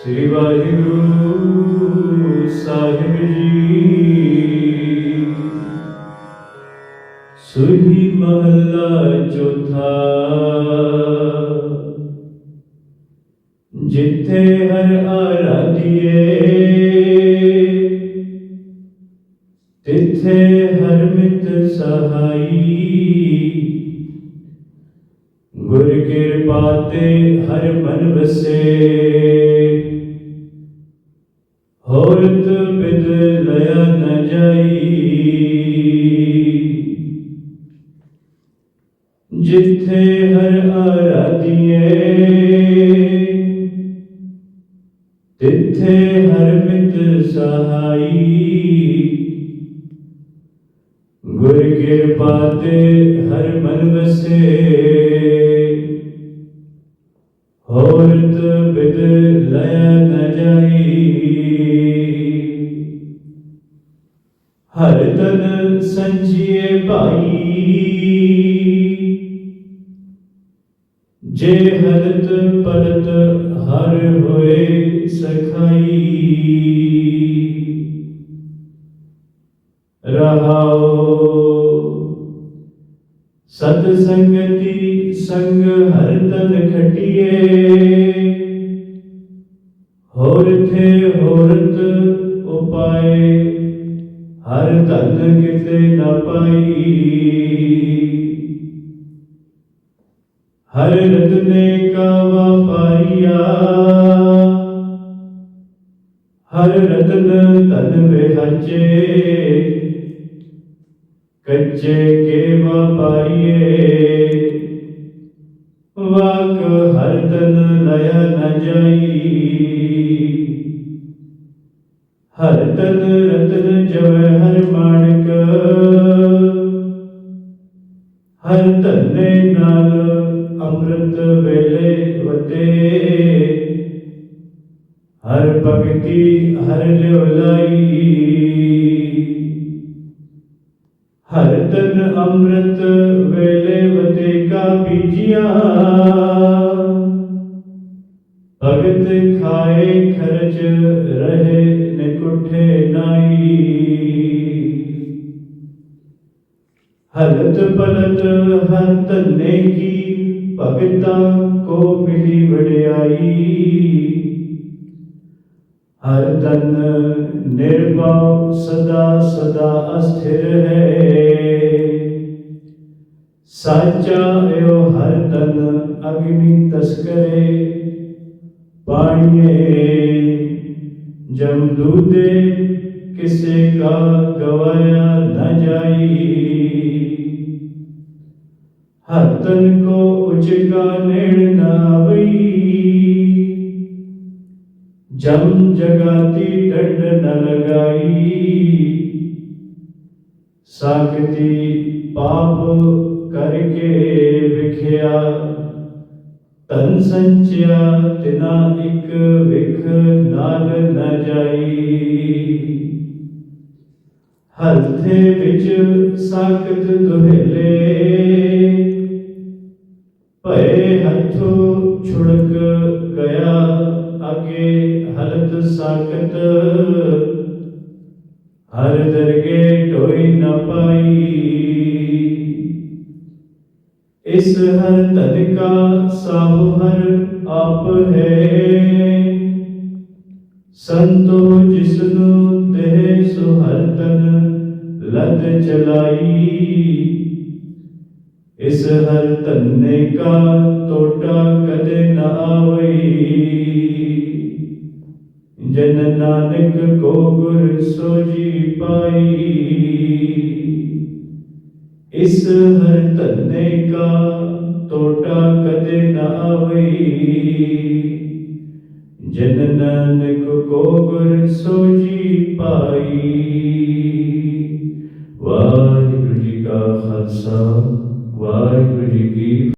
ਸ੍ਰੀ ਵਾਹਿਗੁਰੂ ਸਾਹਿਬ ਜੀ। ਸੁਹੀ ਮਹੱਲਾ ਚੌਥਾ। ਜਿੱਥੇ ਹਰ ਆਰਾਧੀਏ ਤਿੱਥੇ ਹਰ ਮਿਤ ਸਹਾਈ। ਗੁਰ ਕਿਰਪਾ ਤੇ ਹਰ ਮਨ ਵਸੇ। ਹੋਰਤ ਬਿਦ ਲਿਆ ਨ ਜਾਈ। ਜਿੱਥੇ ਹਰ ਆਰਾਧੀਏ ਤਿੱਥੇ ਹਰ ਮਿਤ ਸਹਾਈ। ਗੁਰ ਕਿਰਪਾ ਤੇ ਹਰ ਮਨ ਵਸੇ। ਹੋਰਤ ਬਿਦ ਲਿਆ ਨ ਜਾਈ। ਹਰ ਤਨ ਸੰਜੀਏ ਭਾਈ। ਜੇ ਹਰਤ ਪਰਤ ਹਰ ਹੋਏ ਸਖਾਈ। ਰਹਾਓ ਸਤ ਸੰਗਤੀ ਸੰਗ ਹਰ ਤਨ ਖਟੀਏ। ਹੋਰ ਥੇ ਹਰ ਧਨ ਕਿਤੇ ਨ ਪਾਈ। ਹਰ ਰਤਨੇ ਕਾ ਵਪਾਰੀਆ ਹਰ ਰਤਨ ਧਨ ਵਿਹਚੇ ਕੱਚੇ ਕੇ ਵਪਾਰੀਏ ਵਾਕ ਹਰ ਤਨ ਲਿਆ ਨ ਜਾਈ। ਹਰ ਤਨ ਰਤਨ ਜਵੈ ਹਰ ਮਾਣਕ। ਹਰ ਧਨੇ ਨਾਲ ਅੰਮ੍ਰਿਤ ਵੇਲੇ ਵਤੇ। ਹਰ ਭਗਤੀ ਹਰ ਲਿਉ ਹਰ ਤਨ ਅੰਮ੍ਰਿਤ ਵੇਲੇ ਵਤੇ ਕਾ ਬੀਜਿਆ। ਭਗਤ ਖਾਏ ਖਰਚ ਰਹੇ ਨਿਕੁਠੇ ਨਾਈ। ਹਲਤ ਪਲਤ ਹਰ ਤੰਨੇ ਕੀ ਭਗਤਾ ਕੋ ਮਿਲੀ ਵਡਿਆਈ। ਹਰ ਤਨ ਨਿਰਭਉ ਸਦਾ ਸਦਾ ਅਸਥਿਰ ਹੈ। ਸਾਚਾ ਏਓ ਹਰ ਤਨ ਅਗਨੀ ਤਸਕਰੇ। ਪਾਣੀਏ ਜਮ ਕਿਸੇ ਕਾ ਗਵਾਇਆ ਨ ਜਾਈ। ਹਰ ਕੋ ਉਚਗਾ ਨੇੜ ਨਾ ਆਵਈ ਜਮ ਜਗਾਤੀ ਡੰਡ ਨ ਲਗਾਈ। ਸਾਖਤੀ ਪਾਪ ਕਰਕੇ ਵਿਖਿਆ। ਤਨ ਸੰਚਿਆ ਤਿਨਾ ਇਕ ਵਿਖ ਨਾਲ ਨ ਜਾਈ। ਹਲਥੇ ਵਿੱਚ ਸਾਖਤ ਦੁਹਲੇ। ਭਏ ਹੱਥੋਂ ਛੁੜਕ ਗਿਆ ਅਗੇ ਹਲਤ ਸਾਖਤ। ਹਰ ਦਰਗੇ ਢੋਈ ਨ ਪਾਈ। ਇਸ ਹਰ ਧਨ ਕਾ ਸਾਹੁ ਹਰ ਆਪ ਹੈ। ਸੰਤੋ ਜਿਸਨੂੰ ਦੇਹ ਸੋ ਹਰ ਲਦ ਚਲਾਈ। ਇਸ ਹਰ ਤੰਨੇ ਕਾ ਟੋਟਾ ਕਦੇ ਨਾ ਆਵਈ। ਜਨ ਨਾਨਕ ਕੋ ਗੁਰ ਸੋਜੀ ਪਾਈ। ਇਸ ਹਰ ਧੰਨੇ ਕਾ ਟੋਟਾ ਕਦੇ ਨਾ ਆਵਈ ਜਨ ਨਾਨਕ ਕੋ ਗੁਰ ਸੋਜੀ ਪਾਈ। ਵਾਹਿਗੁਰੂ ਜੀ ਕਾ ਖਾਲਸਾ, ਵਾਹਿਗੁਰੂ ਜੀ ਕੀ